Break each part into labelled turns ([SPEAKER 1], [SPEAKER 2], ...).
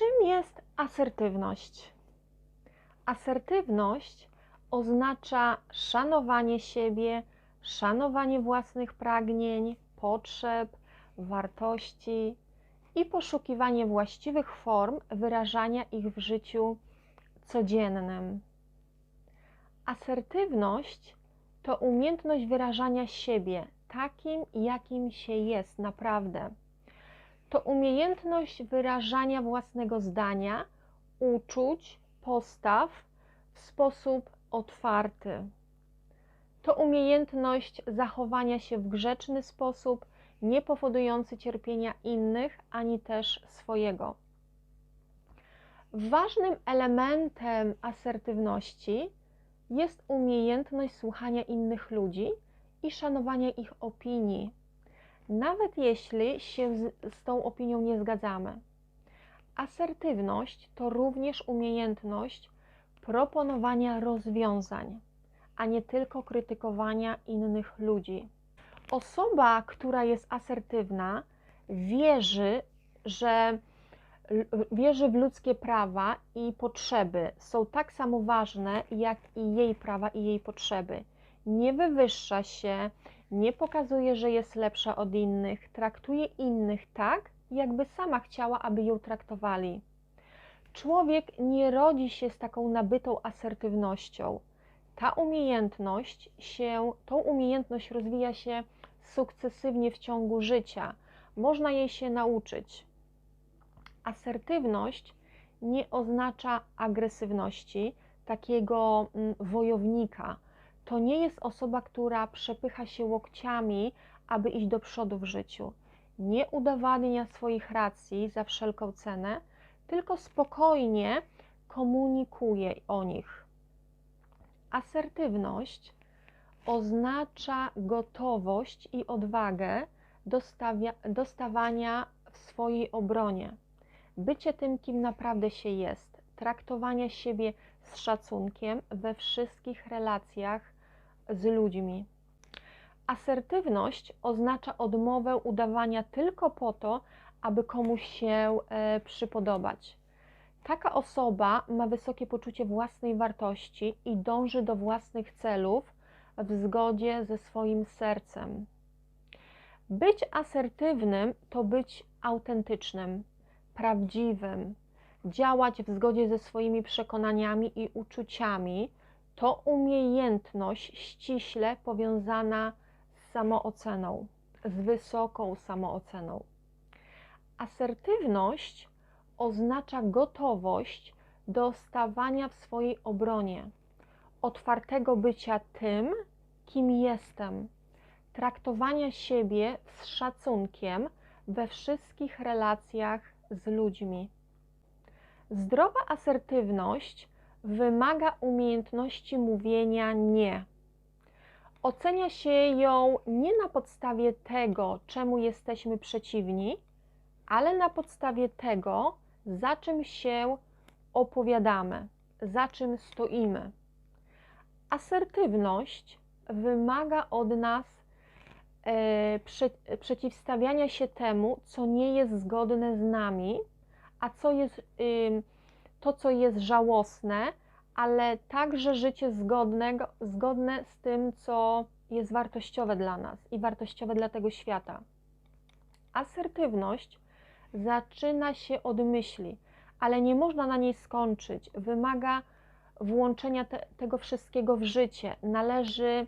[SPEAKER 1] Czym jest asertywność? Asertywność oznacza szanowanie siebie, szanowanie własnych pragnień, potrzeb, wartości i poszukiwanie właściwych form wyrażania ich w życiu codziennym. Asertywność to umiejętność wyrażania siebie takim, jakim się jest naprawdę. To umiejętność wyrażania własnego zdania, uczuć, postaw w sposób otwarty. To umiejętność zachowania się w grzeczny sposób, nie powodujący cierpienia innych ani też swojego. Ważnym elementem asertywności jest umiejętność słuchania innych ludzi i szanowania ich opinii, nawet jeśli się z, z tą opinią nie zgadzamy. Asertywność to również umiejętność proponowania rozwiązań, a nie tylko krytykowania innych ludzi. Osoba, która jest asertywna, wierzy, że wierzy w ludzkie prawa i potrzeby są tak samo ważne jak i jej prawa i jej potrzeby. Nie wywyższa się, nie pokazuje, że jest lepsza od innych, traktuje innych tak, jakby sama chciała, aby ją traktowali. Człowiek nie rodzi się z taką nabytą asertywnością. Ta umiejętność się, tą umiejętność rozwija się sukcesywnie w ciągu życia. Można jej się nauczyć. Asertywność nie oznacza agresywności, takiego mm, wojownika. To nie jest osoba, która przepycha się łokciami, aby iść do przodu w życiu. Nie udowadnia swoich racji za wszelką cenę, tylko spokojnie komunikuje o nich. Asertywność oznacza gotowość i odwagę do w swojej obronie. Bycie tym, kim naprawdę się jest, traktowanie siebie z szacunkiem we wszystkich relacjach z ludźmi. Asertywność oznacza odmowę udawania tylko po to, aby komuś się e, przypodobać. Taka osoba ma wysokie poczucie własnej wartości i dąży do własnych celów w zgodzie ze swoim sercem. Być asertywnym to być autentycznym, prawdziwym, działać w zgodzie ze swoimi przekonaniami i uczuciami to umiejętność ściśle powiązana z samooceną, z wysoką samooceną. Asertywność oznacza gotowość do stawania w swojej obronie, otwartego bycia tym, kim jestem, traktowania siebie z szacunkiem we wszystkich relacjach z ludźmi. Zdrowa asertywność wymaga umiejętności mówienia nie. Ocenia się ją nie na podstawie tego, czemu jesteśmy przeciwni, ale na podstawie tego, za czym się opowiadamy, za czym stoimy. Asertywność wymaga od nas e, prze, przeciwstawiania się temu, co nie jest zgodne z nami, a co jest y, to, co jest żałosne, ale także życie zgodnego, zgodne z tym, co jest wartościowe dla nas i wartościowe dla tego świata. Asertywność zaczyna się od myśli, ale nie można na niej skończyć. Wymaga włączenia te, tego wszystkiego w życie. Należy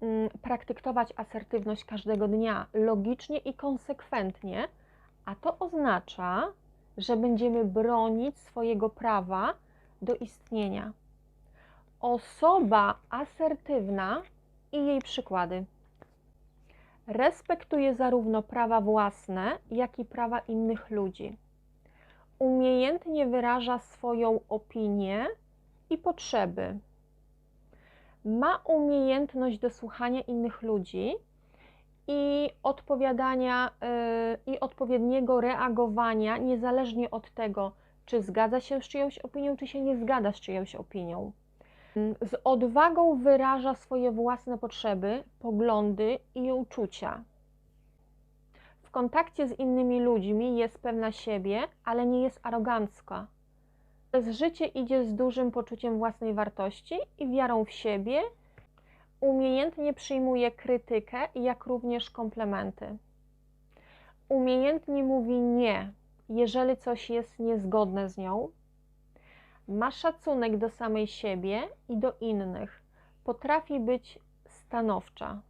[SPEAKER 1] mm, praktykować asertywność każdego dnia, logicznie i konsekwentnie, a to oznacza, że będziemy bronić swojego prawa do istnienia. Osoba asertywna i jej przykłady. Respektuje zarówno prawa własne, jak i prawa innych ludzi. Umiejętnie wyraża swoją opinię i potrzeby. Ma umiejętność do słuchania innych ludzi i odpowiadania yy, i odpowiedniego reagowania, niezależnie od tego, czy zgadza się z czyjąś opinią, czy się nie zgadza z czyjąś opinią. Z odwagą wyraża swoje własne potrzeby, poglądy i uczucia. W kontakcie z innymi ludźmi jest pewna siebie, ale nie jest arogancka. Przez życie idzie z dużym poczuciem własnej wartości i wiarą w siebie. Umiejętnie przyjmuje krytykę, jak również komplementy. Umiejętnie mówi nie, jeżeli coś jest niezgodne z nią. Ma szacunek do samej siebie i do innych. Potrafi być stanowcza.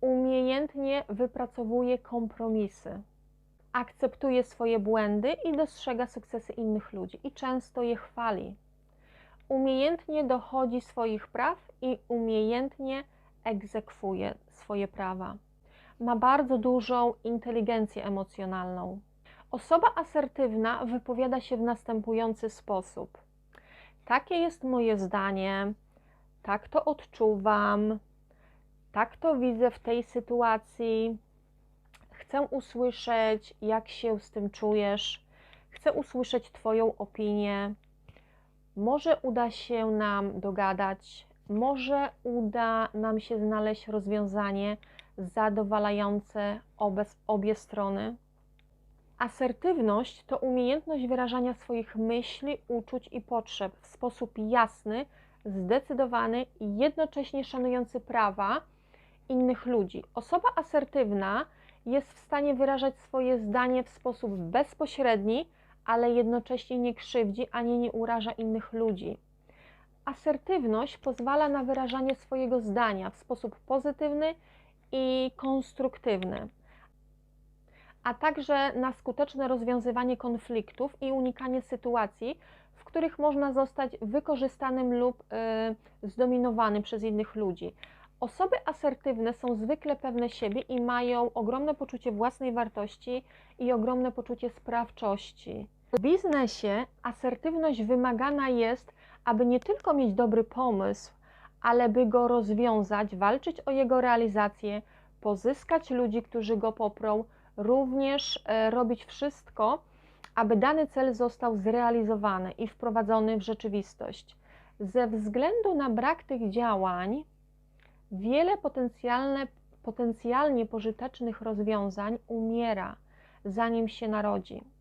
[SPEAKER 1] Umiejętnie wypracowuje kompromisy. Akceptuje swoje błędy i dostrzega sukcesy innych ludzi i często je chwali. Umiejętnie dochodzi swoich praw i umiejętnie egzekwuje swoje prawa. Ma bardzo dużą inteligencję emocjonalną. Osoba asertywna wypowiada się w następujący sposób: Takie jest moje zdanie, tak to odczuwam, tak to widzę w tej sytuacji. Chcę usłyszeć, jak się z tym czujesz. Chcę usłyszeć Twoją opinię. Może uda się nam dogadać, może uda nam się znaleźć rozwiązanie zadowalające obie, obie strony. Asertywność to umiejętność wyrażania swoich myśli, uczuć i potrzeb w sposób jasny, zdecydowany i jednocześnie szanujący prawa innych ludzi. Osoba asertywna jest w stanie wyrażać swoje zdanie w sposób bezpośredni, ale jednocześnie nie krzywdzi ani nie uraża innych ludzi. Asertywność pozwala na wyrażanie swojego zdania w sposób pozytywny i konstruktywny, a także na skuteczne rozwiązywanie konfliktów i unikanie sytuacji, w których można zostać wykorzystanym lub y, zdominowanym przez innych ludzi. Osoby asertywne są zwykle pewne siebie i mają ogromne poczucie własnej wartości i ogromne poczucie sprawczości. W biznesie asertywność wymagana jest, aby nie tylko mieć dobry pomysł, ale by go rozwiązać, walczyć o jego realizację, pozyskać ludzi, którzy go poprą, również e, robić wszystko, aby dany cel został zrealizowany i wprowadzony w rzeczywistość. Ze względu na brak tych działań, wiele potencjalne, potencjalnie pożytecznych rozwiązań umiera, zanim się narodzi.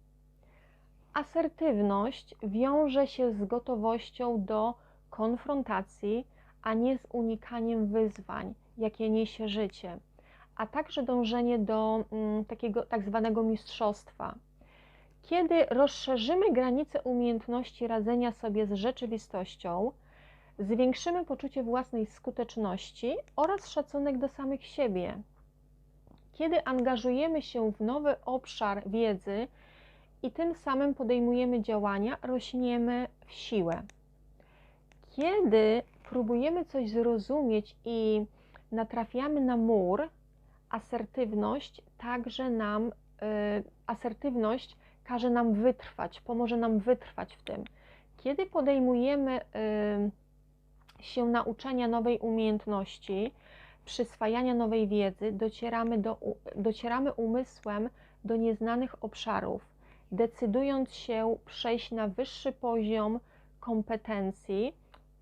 [SPEAKER 1] Asertywność wiąże się z gotowością do konfrontacji, a nie z unikaniem wyzwań, jakie niesie życie, a także dążenie do mm, takiego tak zwanego mistrzostwa. Kiedy rozszerzymy granice umiejętności radzenia sobie z rzeczywistością, zwiększymy poczucie własnej skuteczności oraz szacunek do samych siebie. Kiedy angażujemy się w nowy obszar wiedzy i tym samym podejmujemy działania, rośniemy w siłę. Kiedy próbujemy coś zrozumieć i natrafiamy na mur, asertywność także nam, y, asertywność każe nam wytrwać, pomoże nam wytrwać w tym. Kiedy podejmujemy y, się nauczenia nowej umiejętności, przyswajania nowej wiedzy, docieramy, do, docieramy umysłem do nieznanych obszarów, decydując się przejść na wyższy poziom kompetencji,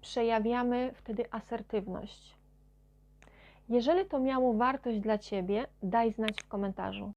[SPEAKER 1] przejawiamy wtedy asertywność. Jeżeli to miało wartość dla Ciebie, daj znać w komentarzu.